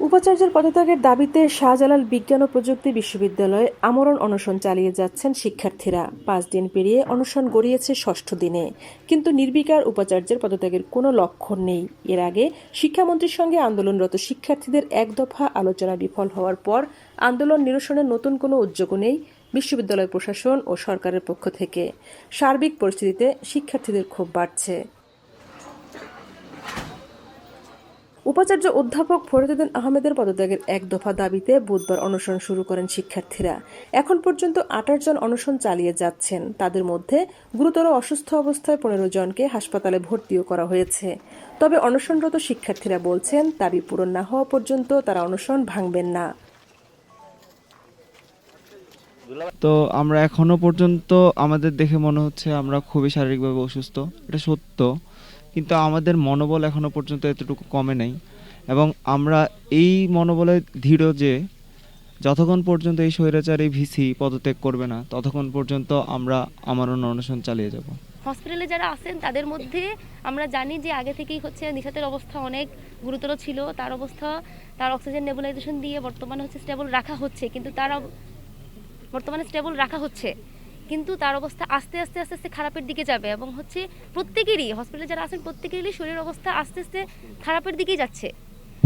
উপাচার্যের পদত্যাগের দাবিতে শাহজালাল বিজ্ঞান ও প্রযুক্তি বিশ্ববিদ্যালয়ে আমরণ অনশন চালিয়ে যাচ্ছেন শিক্ষার্থীরা। পাঁচ দিন পেরিয়ে অনশন গড়িয়েছে ষষ্ঠ দিনে। কিন্তু নির্বিকার উপাচার্যের পদত্যাগের কোনো লক্ষণ নেই। এর আগে শিক্ষামন্ত্রীর সঙ্গে আন্দোলনরত শিক্ষার্থীদের এক দফা আলোচনা বিফল হওয়ার পর আন্দোলন নিরসনের নতুন কোনো উদ্যোগও নেই বিশ্ববিদ্যালয় প্রশাসন ও সরকারের পক্ষ থেকে। সার্বিক পরিস্থিতিতে শিক্ষার্থীদের ক্ষোভ বাড়ছে। উপাচার্য অধ্যাপক ফরিদুদ্দিন আহমেদের পদত্যাগের এক দফা দাবিতে বুধবার অনশন শুরু করেন শিক্ষার্থীরা। এখন পর্যন্ত আঠাশ জন অনশন চালিয়ে যাচ্ছেন। তাদের মধ্যে গুরুতর অসুস্থ অবস্থায় পনেরো জনকে হাসপাতালে ভর্তিও করা হয়েছে। তবে অনশনরত শিক্ষার্থীরা বলছেন, দাবি পূরণ না হওয়া পর্যন্ত তারা অনশন ভাঙবেন না। তো আমরা এখনও পর্যন্ত আমাদের দেখে মনে হচ্ছে আমরা খুবই শারীরিকভাবে অসুস্থ। এটা সত্য। কিন্তু আমাদের মনোবল এখনও পর্যন্ত এতটুকু কমে নাই। এবং আমরা এই মনোবলে দৃঢ় যে যতক্ষণ পর্যন্ত এই স্বৈরাচার ভিসি পদত্যাগ করবে না, ততক্ষণ পর্যন্ত আমরা আমার অনশন চালিয়ে যাব। হসপিটালে যারা আছেন, তাদের মধ্যে আমরা জানি যে আগে থেকেই হচ্ছে নিশাতের অবস্থা অনেক গুরুতর ছিল। তার অবস্থা, তার অক্সিজেন নেবুলাইজেশন দিয়ে বর্তমানে হচ্ছে স্টেবল রাখা হচ্ছে। কিন্তু তারা বর্তমানে স্টেবল রাখা হচ্ছে। কিন্তু তার অবস্থা আস্তে আস্তে আস্তে আস্তে খারাপের দিকে যাবে এবং হচ্ছে প্রত্যেকেরই হসপিটালে যারা আছেন, প্রত্যেকেরই শরীরের অবস্থা আস্তে আস্তে খারাপের দিকেই যাচ্ছে।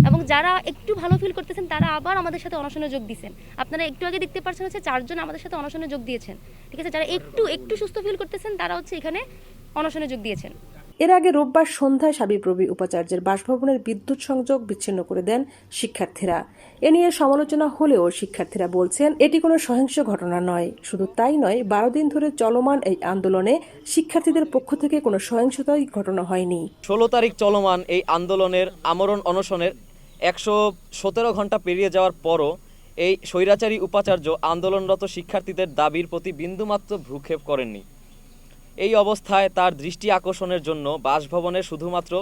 এবং যারা একটু ভালো ফিল করতেছেন, তারা আবার আমাদের সাথে অনশনে যোগ দিয়েছেন। আপনারা একটু আগে দেখতে পাচ্ছেন হচ্ছে চারজন আমাদের সাথে অনশনে যোগ দিয়েছেন। ঠিক আছে? যারা একটু একটু সুস্থ ফিল করতেছেন, তারা হচ্ছে এখানে অনশনে যোগ দিয়েছেন। এর আগে রোববার সন্ধ্যায় সাবিপ্রবি উপাচার্যের বাসভবনের বিদ্যুৎ সংযোগ বিচ্ছিন্ন করে দেন শিক্ষার্থীরা। এ নিয়ে সমালোচনা হলেও শিক্ষার্থীরা বলছেন, এটি কোনো সহিংস ঘটনা নয়। শুধু তাই নয়, বারো দিন ধরে চলমান এই আন্দোলনে শিক্ষার্থীদের পক্ষ থেকে কোনো সহিংসতাই ঘটনা হয়নি। ষোলো তারিখ চলমান এই আন্দোলনের আমরণ অনশনের একশো সতেরো ঘণ্টা পেরিয়ে যাওয়ার পরও এই স্বৈরাচারী উপাচার্য আন্দোলনরত শিক্ষার্থীদের দাবির প্রতি বিন্দুমাত্র ভ্রুক্ষেপ করেননি। এই অবস্থায় তার দৃষ্টি আকর্ষণের জন্য বাসভবনে শুধুমাত্র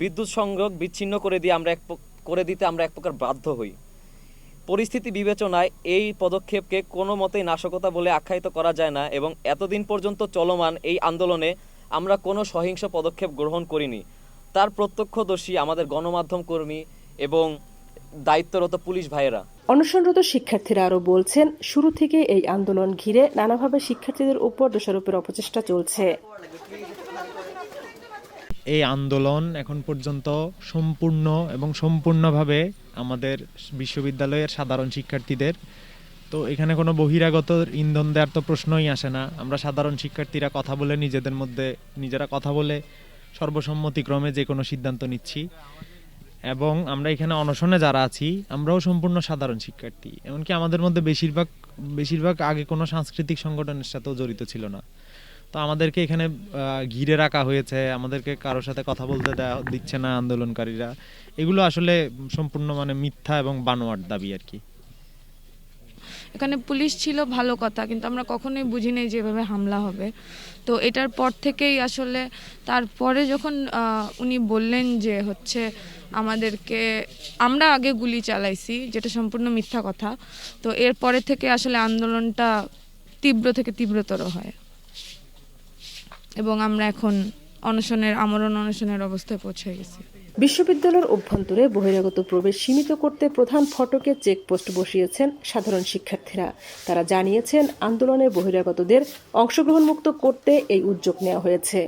বিদ্যুৎ সংযোগ বিচ্ছিন্ন করে দিয়ে আমরা এক করে দিতে আমরা এক প্রকার বাধ্য হই। পরিস্থিতি বিবেচনায় এই পদক্ষেপকে কোনো মতেই নাশকতা বলে আখ্যায়িত করা যায় না এবং এতদিন পর্যন্ত চলমান এই আন্দোলনে আমরা কোনো সহিংস পদক্ষেপ গ্রহণ করিনি। তার প্রত্যক্ষদর্শী আমাদের গণমাধ্যম কর্মী এবং দায়িত্বরত পুলিশ ভাইয়েরা। অনশনরত শিক্ষার্থীরা আরও বলছেন শুরু থেকে এই আন্দোলন ঘিরে নানাভাবে শিক্ষার্থীদের উপর দোষারোপের অপচেষ্টা চলছে। এই আন্দোলন এখন পর্যন্ত সম্পূর্ণ এবং সম্পূর্ণভাবে আমাদের বিশ্ববিদ্যালয়ের সাধারণ শিক্ষার্থীদের। তো এখানে কোনো বহিরাগত ইন্ধন দেওয়ার তো প্রশ্নই আসে না। আমরা সাধারণ শিক্ষার্থীরা কথা বলে নিজেদের মধ্যে নিজেরা কথা বলে সর্বসম্মতিক্রমে যে কোনো সিদ্ধান্ত নিচ্ছি। এবং আমরা এখানে অনশনে যারা আছি, আমরাও সম্পূর্ণ সাধারণ শিক্ষার্থী। এমনকি আমাদের মধ্যে বেশিরভাগ বেশিরভাগ আগে কোনো সাংস্কৃতিক সংগঠনের সাথেও জড়িত ছিল না। তো আমাদেরকে এখানে ঘিরে রাখা হয়েছে, আমাদেরকে কারোর সাথে কথা বলতে দেওয়া দিচ্ছে না আন্দোলনকারীরা। এগুলো আসলে সম্পূর্ণ মানে মিথ্যা এবং বানোয়ার দাবি আর কি। এখানে পুলিশ ছিল, ভালো কথা, কিন্তু আমরা কখনোই বুঝিনি যে এভাবে হামলা হবে। তো এটার পর থেকেই আসলে তারপরে যখন উনি বললেন যে হচ্ছে আমাদেরকে, আমরা আগে গুলি চালাইছি, যেটা সম্পূর্ণ মিথ্যা কথা, তো এর পরে থেকে আসলে আন্দোলনটা তীব্র থেকে তীব্রতর হয়। এবং আমরা এখন অনশনের, আমরণ অনশনের অবস্থায় পৌঁছে গেছি। বিশ্ববিদ্যালয়ের অভ্যন্তরে বহিরাগত প্রবেশ সীমিত করতে প্রধান ফটকে চেকপোস্ট বসিয়েছেন সাধারণ শিক্ষার্থীরা। তারা জানিয়েছেন, আন্দোলনে বহিরাগতদের অংশগ্রহণমুক্ত করতে এই উদ্যোগ নেওয়া হয়েছে।